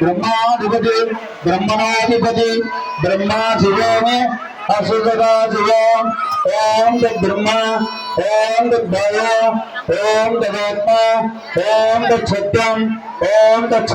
బ్రహ్మాధిపతి బ్రహ్మణాధిపతి బ్రహ్మా శివమే అసుగదా శివ ఓం బ్రహ్మ ఓం తద్ భయ ఓం తదాత్మ ఓం సత్యం ఓం తత్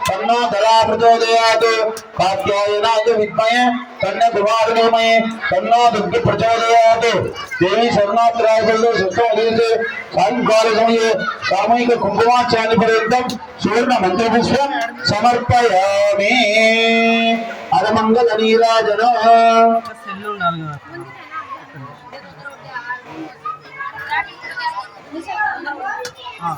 तन्नो धरा प्रचोदयात् कात्यायनाय विद्महे तन्न कुमारनेमये तन्नो दुग्धि प्रचोदयात् देवी शरणात्रायसल्लो सुखोदीते सायङ्कालसमये सामूहिक कुङ्कुमाचार्यपर्यन्तं सुवर्णमन्त्रपुष्पं समर्पयामि अरमङ्गलनीराजन Ah,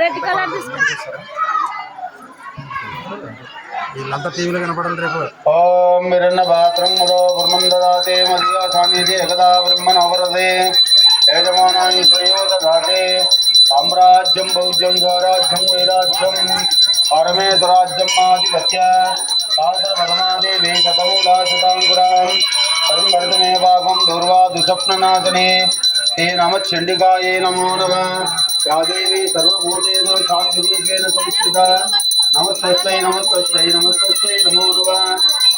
రెడ్ కలర్ తీసుకో వీళ్ళంతా టీవీలో కనపడాలి రేపు ఓం విరన్న పాత్రం మదో పూర్ణం దదాతే మదియా సాన్నిధి ఏకదా బ్రహ్మణోవరదే యజమానాని శ్రేయో దదాతే సామ్రాజ్యం బౌద్ధ్యం స్వరాజ్యం వైరాజ్యం పరమేశ్వరాజ్యం ఆధిపత్య సాధన పరమాదేవి శతమూలా శతాంకురాం పరిమర్దమే భాగం దూర్వా దుస్వప్ననాశనే ते नम चंडिकाये नमो नमः या देवी सर्वभूतेषु शान्तिरूपेण संस्थिता नमस्तस्यै नमस्तस्यै नमस्तस्यै नमो नमः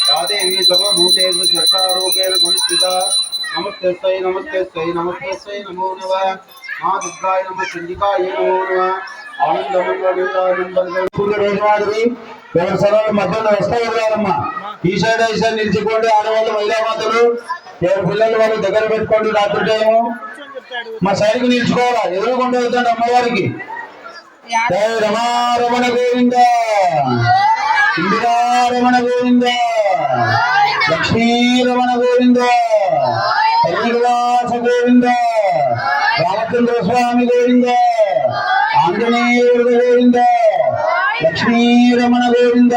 या देवी सर्वभूतेषु श्रद्धारूपेण संस्थिता नमस्तस्यै नमस्तस्यै नमस्तस्यै नमो नमः मा दुर्गाय नमः चंडिकाये नमो नमः వ్యవసాయాల మధ్యలో వస్తాయి వెళ్ళారమ్మా ఈ సైడ్ ఈ సైడ్ నిలిచిపోండి ఆడవాళ్ళు మహిళా మాతలు ఎవరి పిల్లలు వాళ్ళు దగ్గర పెట్టుకోండి రాత్రి టైము మా సైడ్కి నిల్చుకోవాలా? ఎదురుకుండా వెళ్తాండి అమ్మవారికి. రమారమణ గోవింద. ఇందిరారమణ గోవింద. లక్ష్మీరమణ గోవింద. హరివాస గోవింద. రామచంద్ర స్వామి గోవింద. ఆంజనేయుడు గోవింద. లక్ష్మీరమణ గోవింద.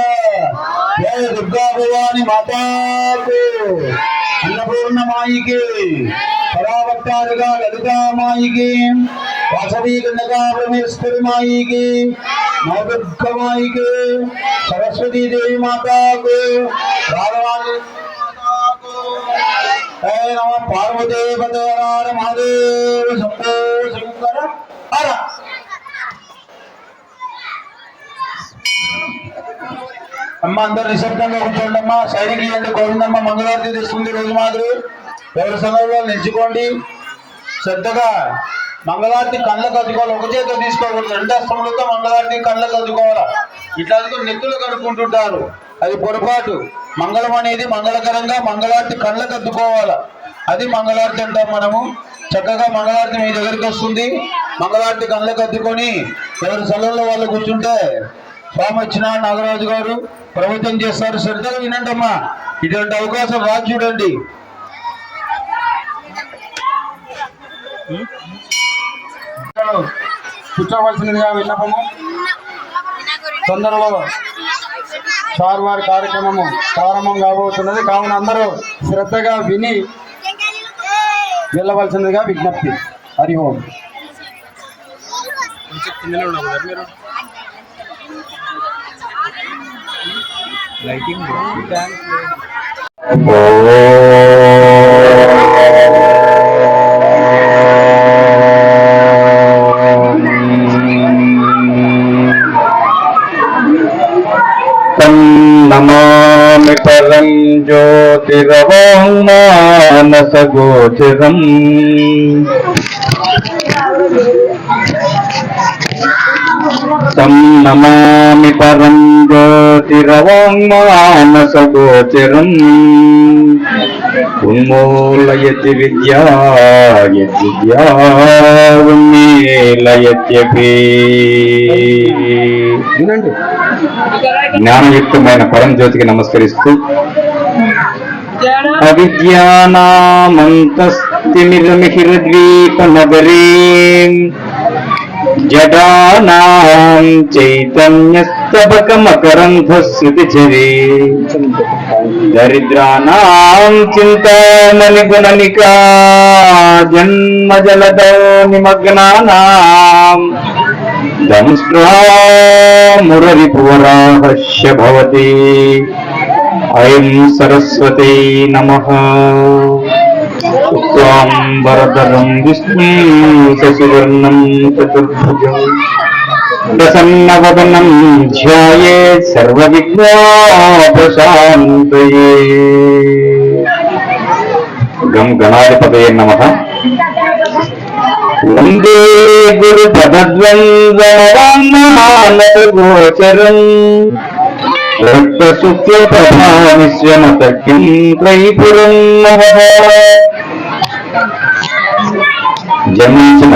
ജയ ദുർഗാഭവാനി മാതാക്ക് അന്നപൂർണമായിക്ക് പരാവട്ടാരുക ലളിതാമായിക്ക് വാസവി ഗണ്ഡകാപരമേശ്വരമായിക്ക് നൈദുർഗമായിക്ക് സരസ്വതി ദേവി മാതാക്ക് ഭഗവാനി നമ പാർവതേ പതേരാര മഹാദേവ ശബ്ദേ అమ్మ అందరు నిశ్శబ్దంగా కూర్చోండి అమ్మా. సైడ్కి ఇవ్వండి గోవిందమ్మ మంగళారతి తెస్తుంది రోజు మాదిరి. ఎవరి సంఘంలో నిలుచుకోండి. శ్రద్ధగా మంగళారతి కళ్ళకు అద్దుకోవాలి ఒక చేతితో తీసుకోకూడదు. రెండు అస్తములతో మంగళారతి కళ్ళకు అద్దుకోవాలా ఇట్లా నెత్తులు కడుక్కుంటుంటారు. అది పొరపాటు. మంగళం అనేది మంగళకరంగా మంగళారతి కళ్ళకు అద్దుకోవాలా అది మంగళారతి అంటాం మనము. చక్కగా మంగళారతి మీ దగ్గరికి వస్తుంది. మంగళారతి కళ్ళకు అద్దుకొని ఎవరి సెలవుల్లో వాళ్ళు కూర్చుంటే స్వామి వచ్చిన నాగరాజు గారు ప్రభుత్వం చేస్తారు. శ్రద్ధగా వినండి అమ్మా ఇటువంటి అవకాశం రాదు చూడండి. కూర్చోవలసిందిగా విన్నపము. తొందరలో చార్వారి కార్యక్రమము ప్రారంభం కాబోతున్నది. కావున అందరూ శ్రద్ధగా విని వెళ్ళవలసిందిగా విజ్ఞప్తి. హరి ఓం. కొంచెం కిందనే ఉన్నారు కదా మీరు లైటింగ్ నమామి तं नमामि परं ज्योतिरवाङ्मानसगोचरम् उन्मूलयति विद्या यद्विद्या उन्मीलयत्यपि జ్ఞానయుక్తమైన పరంజ్యోతికి నమస్కరిస్తూ అవిద్యానామంతస్తిమిలమిహిరద్వీప నగరీ జటానాం చైతన్యస్తబకమకరంధశ్రుతిచరీ దరిద్రానాం చింతామణి గుణనికా జన్మజలదో నిమగ్నానాం దంష్ట్రామురరిపువరాహస్య భవతి అయం సరస్వతీ నమః శుక్లాంబరధరం విష్ణుం శశివర్ణం చతుర్భుజం ప్రసన్నవదనం ధ్యాయేత్ సర్వవిఘ్నోపశాంతయే గం గణాధిపతయే నమః వందే గురు పదద్వంద్వమానగోచరం రక్తశుక్లప్రభావిశ్యమత కిం త్రైపురం నమః జన్మించిన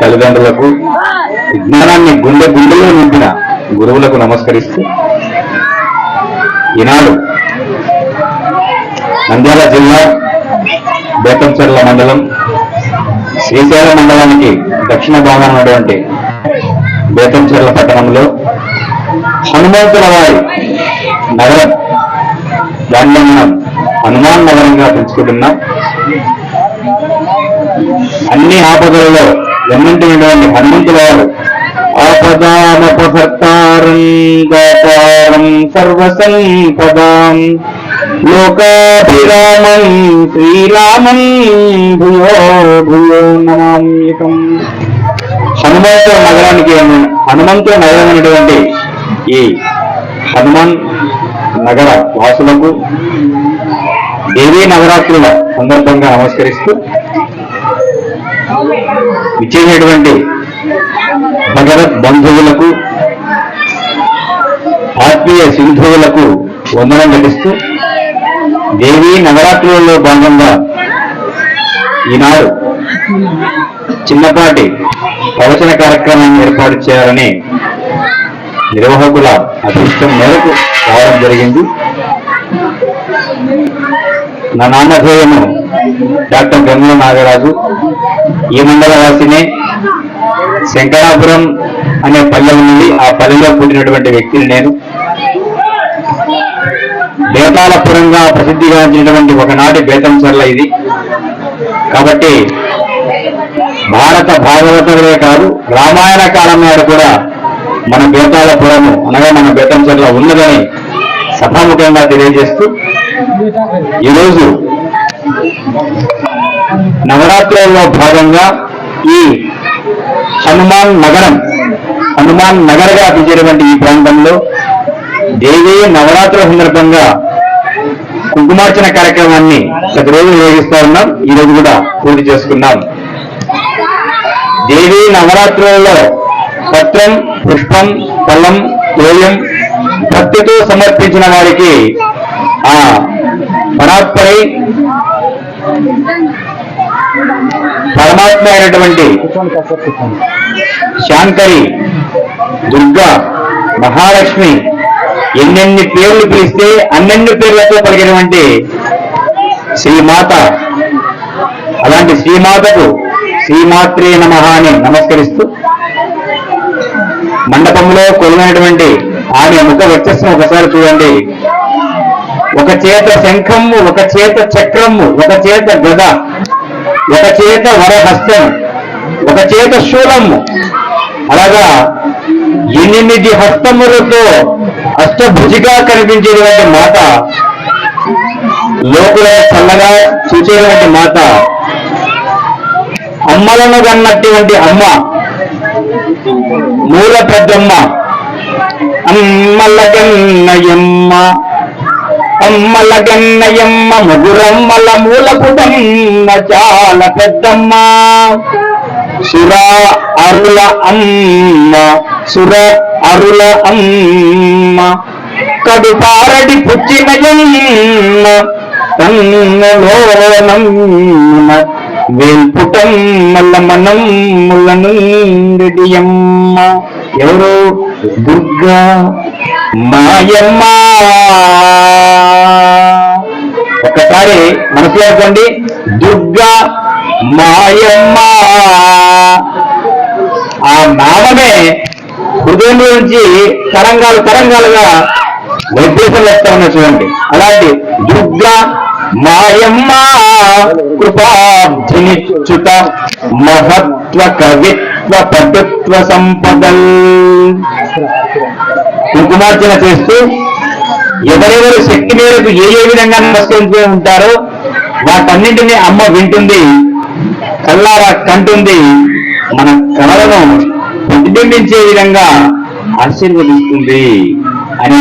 తల్లిదండ్రులకు విజ్ఞానాన్ని గుండె గుండెలో నింపిన గురువులకు నమస్కరిస్తూ ఈనాడు నంద్యాల జిల్లా బేతంచెర్ల మండలం శ్రీశైల మండలానికి దక్షిణ భాగాన ఉన్నటువంటి బేతంచెర్ల పట్టణంలో హనుమంతుల వారి నగరం దాన్ని మనం హనుమాన్ నగరంగా పెంచుకుంటున్నాం అన్ని ఆపదలలో వెన్నంటినటువంటి హనుమంతుల వారు సర్వసంపదాం. లోకాభిరామం శ్రీరామం భూయో భూయో నమామ్యకం హనుమంతుల నగరానికి హనుమంతు నగరం అనేటువంటి ఈ హనుమాన్ నగర వాసులకు దేవీ నవరాత్రుల సందర్భంగా నమస్కరిస్తూ ఇచ్చేటటువంటి భగవత్ బంధువులకు ఆత్మీయ సింధువులకు వందనం ఘటిస్తూ దేవీ నవరాత్రులలో భాగంగా ఈనాడు చిన్నపాటి ప్రవచన కార్యక్రమాన్ని ఏర్పాటు చేయాలని నిర్వాహకుల అదృష్టం మేరకు రావడం జరిగింది. నా నామధేయము డాక్టర్ గంగుల నాగరాజు ఈ మండలవాసినే శంకరాపురం అనే పల్లె ఉంది ఆ పల్లెలో పుట్టినటువంటి వ్యక్తిని నేను. బేతాళపురంగా ప్రసిద్ధిగాంచినటువంటి ఒకనాటి బేతంచర్ల ఇది. కాబట్టి భారత భాగవతులే కాదు రామాయణ కాలం నాడు కూడా మన బేతాలపురము అనగా మన బేతం సర్ల ఉన్నదని సభాముఖంగా తెలియజేస్తూ ఈరోజు నవరాత్రుల్లో భాగంగా ఈ హనుమాన్ నగరం హనుమాన్ నగర్గా పిలిచేటువంటి ఈ ప్రాంతంలో దేవీ నవరాత్రుల సందర్భంగా కుంకుమార్చన కార్యక్రమాన్ని ప్రతిరోజు నిర్వహిస్తా ఉన్నాం. ఈ రోజు కూడా పూర్తి చేసుకున్నాం. దేవీ నవరాత్రులలో పత్రం పుష్పం ఫలం తోయం భక్తితో సమర్పించిన వారికి ఆ పరాత్పరి పరమాత్మ అయినటువంటి శాంకరి దుర్గా మహాలక్ష్మి ఎన్నెన్ని పేర్లు పిలిస్తే అన్నెన్ని పేర్లతో పలికినటువంటి శ్రీమాత. అలాంటి శ్రీమాతకు శ్రీమాత్రే నమ అని నమస్కరిస్తూ మండపంలో కొలువైనటువంటి ఆమె ముఖ వచ్చస్సును ఒకసారి చూడండి. ఒక చేత శంఖము ఒక చేత చక్రము ఒక చేత గద ఒక చేత వరహస్తం ఒక చేత శూలము. అలాగా ఎనిమిది హస్తములతో అష్టభుజిగా కనిపించేటువంటి మాత లోపల చల్లగా చూసేటువంటి మాత అమ్మలను కన్నటువంటి అమ్మ మూల పెద్దమ్మ అమ్మల కన్నయమ్మ అమ్మల గన్నయమ్మ ముగురమ్మల మూల పుటమ్మ చాలా పెద్దమ్మ. సుర అరుల అమ్మ సుర అరుల అమ్మ కడుపారడి పుచ్చినయన్న తన్నలోనమ్మ వేల్పుటమ్మల మనమ్ముల మనం ముల్లనుండియమ్మ ఎవరు? దుర్గా. మాయమ్మ. ఒక్కసారి మనసులో అనుకోండి దుర్గా మాయమ్మ. ఆ నామమే హృదయం నుంచి తరంగాలు తరంగాలుగా వైబ్రేషన్ వస్తా ఉన్నాయి చూడండి. అలాంటి దుర్గా మాయమ్మ కృపాబ్ధినిచ్యుత మహత్వ కవిత్వ పటుత్వ సంపదల్. కుంకుమార్చన చేస్తూ ఎవరెవరు శక్తి మేరకు ఏ ఏ విధంగా నమస్కరించే ఉంటారో వాటన్నింటినీ అమ్మ వింటుంది కల్లారా కంటుంది. మన కళలను ప్రతిబింబించే విధంగా ఆశీర్వదిస్తుంది అని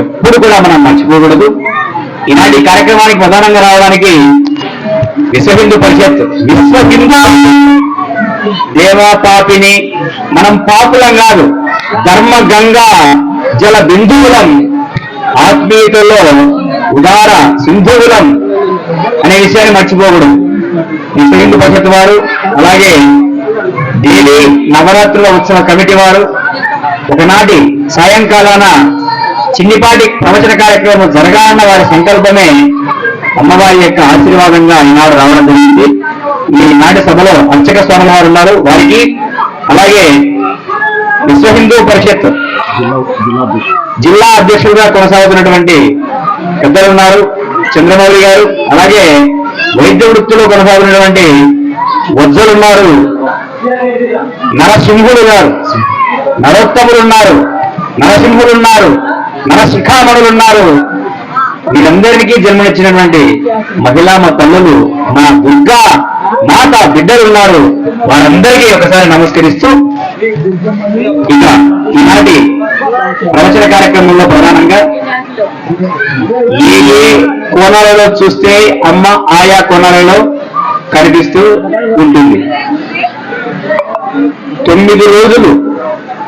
ఎప్పుడు కూడా మనం మర్చిపోకూడదు. ఇలాంటి కార్యక్రమానికి ప్రధానంగా రావడానికి విశ్వ హిందూ పరిషత్ విశ్వ హిందూ దేవా పాపిని మనం పాపులం కాదు ధర్మ గంగా జల బిందువులం ఆత్మీయతలో ఉదార సింధువులం అనే విషయాన్ని మర్చిపోకూడదు. విశ్వ పరిషత్ వారు అలాగే దీని నవరాత్రుల ఉత్సవ కమిటీ వారు ఒకనాటి సాయంకాలాన చిన్నిపాటి ప్రవచన కార్యక్రమం జరగాలన్న వారి సంకల్పమే అమ్మవారి యొక్క ఆశీర్వాదంగా ఈనాడు రావడం జరిగింది. ఈనాటి నాటి సభలో అర్చక స్వామి వారు ఉన్నారు. వారికి అలాగే విశ్వ హిందూ పరిషత్ జిల్లా అధ్యక్షుడిగా కొనసాగుతున్నటువంటి పెద్దలు ఉన్నారు. చంద్రమౌళి గారు అలాగే వైద్య వృత్తిలో కొనసాగుతున్నటువంటి వజ్జలు ఉన్నారు. నరసింహుడు గారు నరోత్తములు ఉన్నారు. నరసింహులు ఉన్నారు. నరశిఖామణులు ఉన్నారు. వీరందరికీ జన్మనిచ్చినటువంటి మహిళా మా తల్లులు మా దుర్గా మాత బిడ్డలు ఉన్నారు. వారందరికీ ఒకసారి నమస్కరిస్తూ ఇక ఈనాటి ప్రవచన కార్యక్రమంలో ప్రధానంగా ఏ ఏ కోణాలలో చూస్తే అమ్మ ఆయా కోణాలలో కనిపిస్తూ ఉంటుంది. తొమ్మిది రోజులు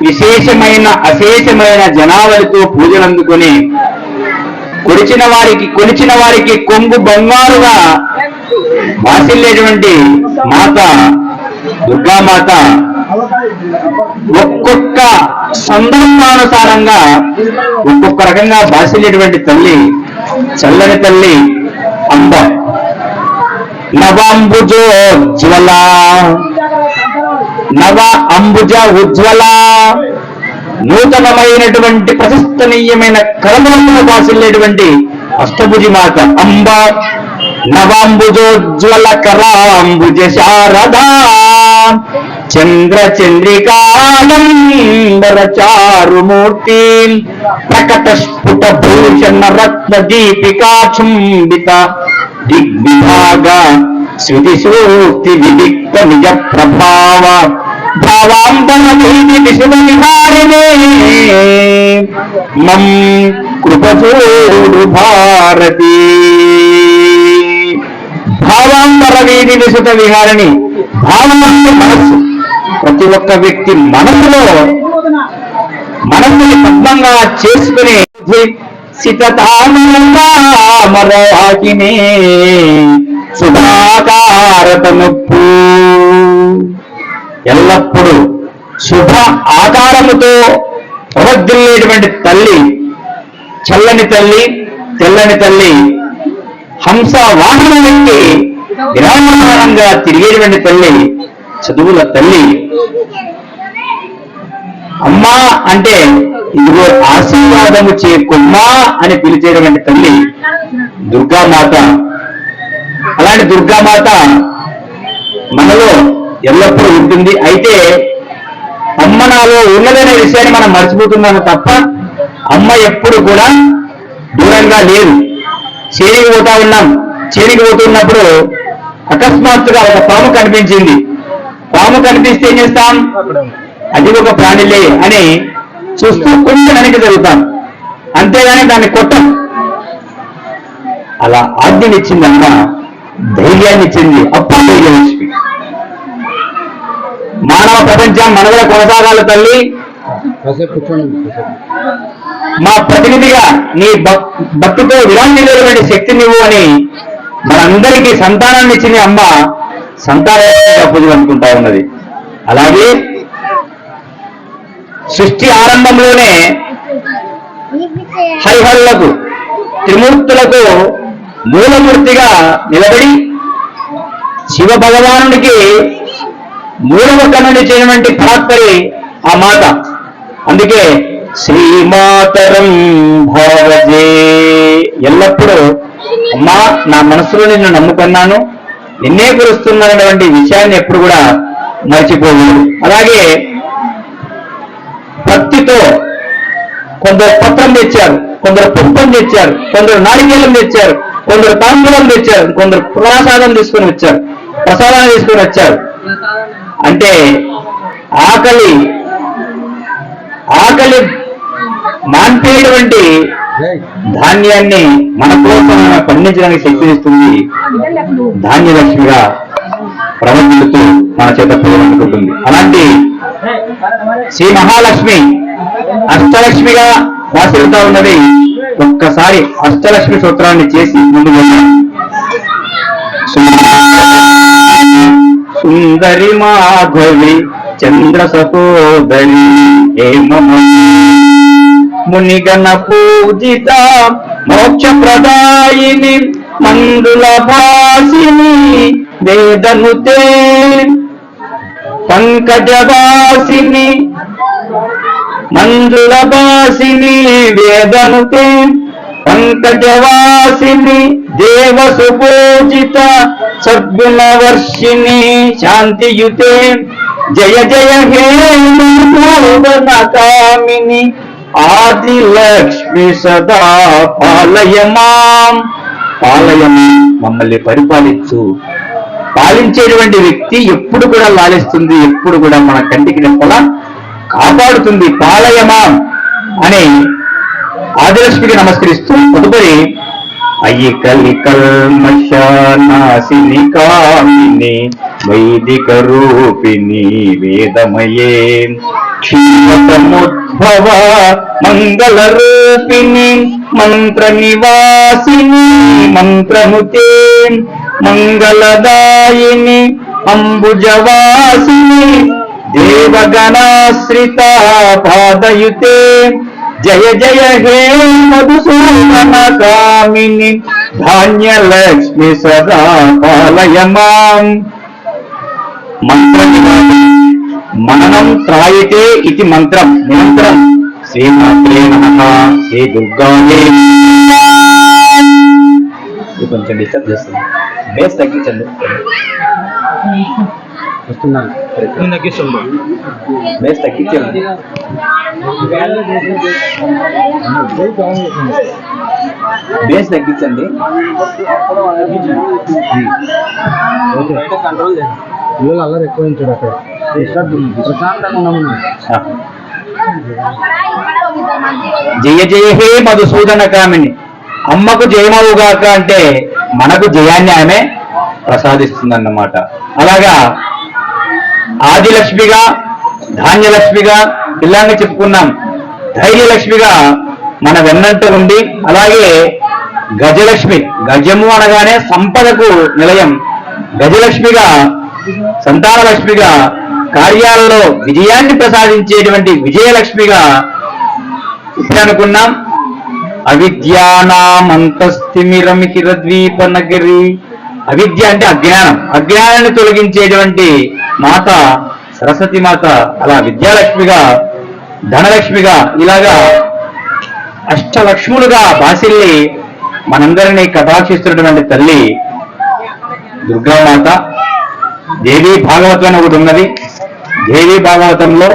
విశేషమైన అశేషమైన జనావళితో పూజలు అందుకొని కొలిచిన వారికి కొలిచిన వారికి కొంగు బంగారుగా వాసిల్లేటువంటి మాత దుర్గామాత ఒక్కొక్క సందర్భానుసారంగా ఒక్కొక్క రకంగా బాసిల్లేటువంటి తల్లి చల్లని తల్లి అంబ. నవాంబుజోజ్వల నవ అంబుజ ఉజ్వల. నూతనమైనటువంటి ప్రశస్తనీయమైన కలములను బాసిల్లేటువంటి అష్టభుజి మాత అంబ. నవాంబుజోజ్వల కరాంబుజ శారదా చంద్ర చంద్రికాలంబర చారుమూర్తి ప్రకట స్ఫుట భూషణ రత్న దీపికాచుంబిత దిగ్విభాగ శృతి సూక్తి విదిక్త నిజ ప్రభావ భావాంబన వీధి విహారిణే మం కృపచూడు భారతి. భావాంబర వీధి విసుత విహారిణి. భావం మనస్సు. ప్రతి ఒక్క వ్యక్తి మనసులో మనసుని పద్మంగా చేసుకునే సితామరాకినే సుధాకారతనుప్పు ఎల్లప్పుడూ శుభ ఆకారముతో ప్రవద్దిల్లేటువంటి తల్లి చల్లని తల్లి తెల్లని తల్లి హంస వాహనం వెళ్ళి విరామంగా తిరిగేటువంటి తల్లి చదువుల తల్లి అమ్మా అంటే ఇదిగో ఆశీర్వాదము చేయకుమ్మా అని పిలిచేటువంటి తల్లి దుర్గామాత. అలాంటి దుర్గామాత మనలో ఎల్లప్పుడూ ఉంటుంది. అయితే అమ్మ నాలో ఉన్నదనే విషయాన్ని మనం మర్చిపోతున్నాము తప్ప అమ్మ ఎప్పుడు కూడా దూరంగా లేదు. చేరికి పోతా ఉన్నాం. చేరికి పోతున్నప్పుడు అకస్మాత్తుగా ఒక పాము కనిపించింది. పాము కనిపిస్తే ఏం చేస్తాం? అది ఒక ప్రాణిలే అని చూస్తూ కొంచెం వెనక్కి జరుగుతాం. అంతేగాని దాన్ని కొట్టం. అలా ఆజ్ఞనిచ్చింది అమ్మ. ధైర్యాన్ని ఇచ్చింది అప్పుడు ధైర్యం మానవ ప్రపంచం మనవల కొనసాగాలి తల్లి. మా ప్రతినిధిగా నీ భక్- భక్తితో విరాంగినటువంటి శక్తి నువ్వు అని మనందరికీ సంతానాన్ని ఇచ్చిన అమ్మ. సంతానంగా పూజలు అనుకుంటా ఉన్నది. అలాగే సృష్టి ఆరంభంలోనే హరిహరులకు త్రిమూర్తులకు మూలమూర్తిగా నిలబడి శివ భగవానుడికి మూలముఖ నుండి చేయనటువంటి పరాత్పరి ఆ మాత. అందుకే శ్రీమాతరం భోగజే ఎల్లప్పుడూ అమ్మా నా మనసులో నిన్ను నమ్ముకున్నాను నిన్నే కురుస్తున్నటువంటి విషయాన్ని ఎప్పుడు కూడా మర్చిపోవు. అలాగే భక్తితో కొందరు పత్రం తెచ్చారు కొందరు పుష్పం తెచ్చారు కొందరు నారికేలం తెచ్చారు కొందరు తాంబూలం తెచ్చారు కొందరు ప్రసాదం తీసుకొని వచ్చారు ప్రసాదాన్ని తీసుకొని వచ్చారు. అంటే ఆకలి ఆకలి మాన్పేటువంటి ధాన్యాన్ని మన కోసం పండించడానికి శక్తినిస్తుంది ధాన్యలక్ష్మిగా ప్రవర్తిస్తూ మన చేత పూర్వనుకుంటుంది అలాంటి శ్రీ మహాలక్ష్మి అష్టలక్ష్మిగా వాసిల్తా ఉన్నది. ఒక్కసారి అష్టలక్ష్మి సూత్రాన్ని చేసి వెళ్దాం. సుందరి మాధవి చంద్ర సహోదరి హేమమ మునిగణ పూజిత మోక్ష ప్రదాయిని మందుల భాసిని వేదనుతే పంకజవాసిని మందుల బాసిని వేదనుతే పంకజవాసిని దేవ సుపూజిత సద్గుణ వర్షిణి శాంతియుతే జయ జయ హే భువన ఆదిలక్ష్మి ఆది లక్ష్మి సదా పాలయమాం. మాం మమ్మల్ని పరిపాలించు. పాలించేటువంటి వ్యక్తి ఎప్పుడు కూడా లాలిస్తుంది ఎప్పుడు కూడా మన కంటికి రెప్పలా కాపాడుతుంది. పాలయమా అని ఆదిలక్ష్మికి నమస్కరిస్తూ తదుపరి అయ్యి కలి కల్మశానాశిని కామిని వైదిక రూపిణి వేదమయే. క్షీరసముద్భవ భవ మంగళరూపిణి మంత్ర నివాసిని మంత్రముతే మంగళదాయిని అంబుజవాసిని దేవగణాశ్రిత పాదయుతే. జయ జయ హే మధుసూదన కామిని ధాన్యలక్ష్మి సదా పాలయ మాం మంత్ర మననం త్రాయితే ఇది మంత్రం. నిరంతరం శ్రీమాత్రే నమ. శ్రీ దుర్గాయే ఇది కొంచెం డిస్టర్బ్ చేస్తుంది. బేస్ తగ్గించండి. వస్తున్నాను. బేస్ తగ్గించండి. బేస్ తగ్గించండి. కంట్రోల్ చేయండి. పిల్లలు అల్లరి ఎక్కువ ఉంచాడు అక్కడ. జయ జయ హే మధుసూదన కామిని. అమ్మకు జయమవుగాక అంటే మనకు జయాన్ని ఆమె ప్రసాదిస్తుందన్నమాట. అలాగా ఆదిలక్ష్మిగా ధాన్యలక్ష్మిగా ఇలాగే చెప్పుకున్నాం. ధైర్యలక్ష్మిగా మన వెన్నంట ఉండి అలాగే గజలక్ష్మి గజము అనగానే సంపదకు నిలయం. గజలక్ష్మిగా సంతానలక్ష్మిగా కార్యాలలో విజయాన్ని ప్రసాదించేటువంటి విజయలక్ష్మిగా ఇప్పుడు అనుకున్నాం అవిద్యానామంతస్థిమిరమిహిరద్వీప నగరి అవిద్య అంటే అజ్ఞానం. అజ్ఞానాన్ని తొలగించేటువంటి మాత సరస్వతి మాత అలా విద్యాలక్ష్మిగా ధనలక్ష్మిగా ఇలాగా అష్టలక్ష్ములుగా బాసిల్లి మనందరినీ కటాక్షిస్తున్నటువంటి తల్లి దుర్గామాత. దేవి భాగవతం ఒకటి ఉన్నది. దేవి భాగవతంలో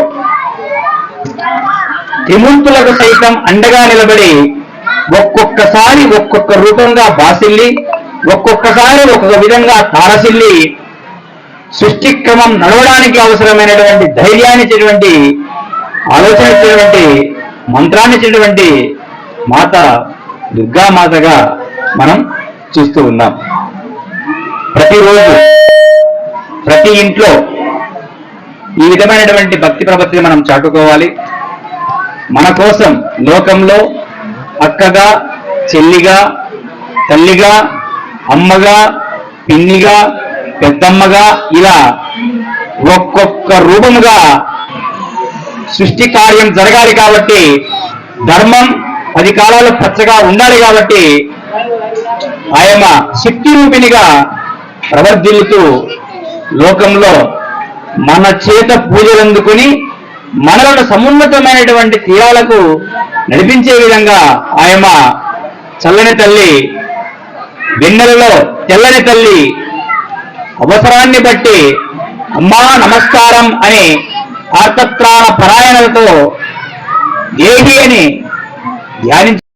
త్రిమూర్తులకు సైతం అండగా నిలబడి ఒక్కొక్కసారి ఒక్కొక్క రూపంగా బాసిల్లి ఒక్కొక్కసారి ఒక్కొక్క విధంగా తారసిల్లి సృష్టి క్రమం నడవడానికి అవసరమైనటువంటి ధైర్యాన్ని ఇచ్చినటువంటి ఆలోచన ఇచ్చినటువంటి మంత్రాన్ని ఇచ్చినటువంటి మాత దుర్గామాతగా మనం చూస్తూ ఉన్నాం. ప్రతిరోజు ప్రతి ఇంట్లో ఈ విధమైనటువంటి భక్తి ప్రపత్తిని మనం చాటుకోవాలి. మన కోసం లోకంలో అక్కగా చెల్లిగా తల్లిగా అమ్మగా పిన్నిగా పెద్దమ్మగా ఇలా ఒక్కొక్క రూపముగా సృష్టి కార్యం జరగాలి కాబట్టి ధర్మం పది కాలాలు పచ్చగా ఉండాలి కాబట్టి ఆయమ శక్తి రూపిణిగా ప్రవర్ధిల్లుతూ లోకంలో మన చేత పూజలు అందుకుని మనలను సమున్నతమైనటువంటి తీరాలకు నడిపించే విధంగా ఆయమ చల్లని తల్లి వెన్నెలలో తెల్లని తల్లి అవసరాన్ని బట్టి అమ్మా నమస్కారం అని ఆర్తత్రాణ పరాయణలతో దేహి అని ధ్యానించి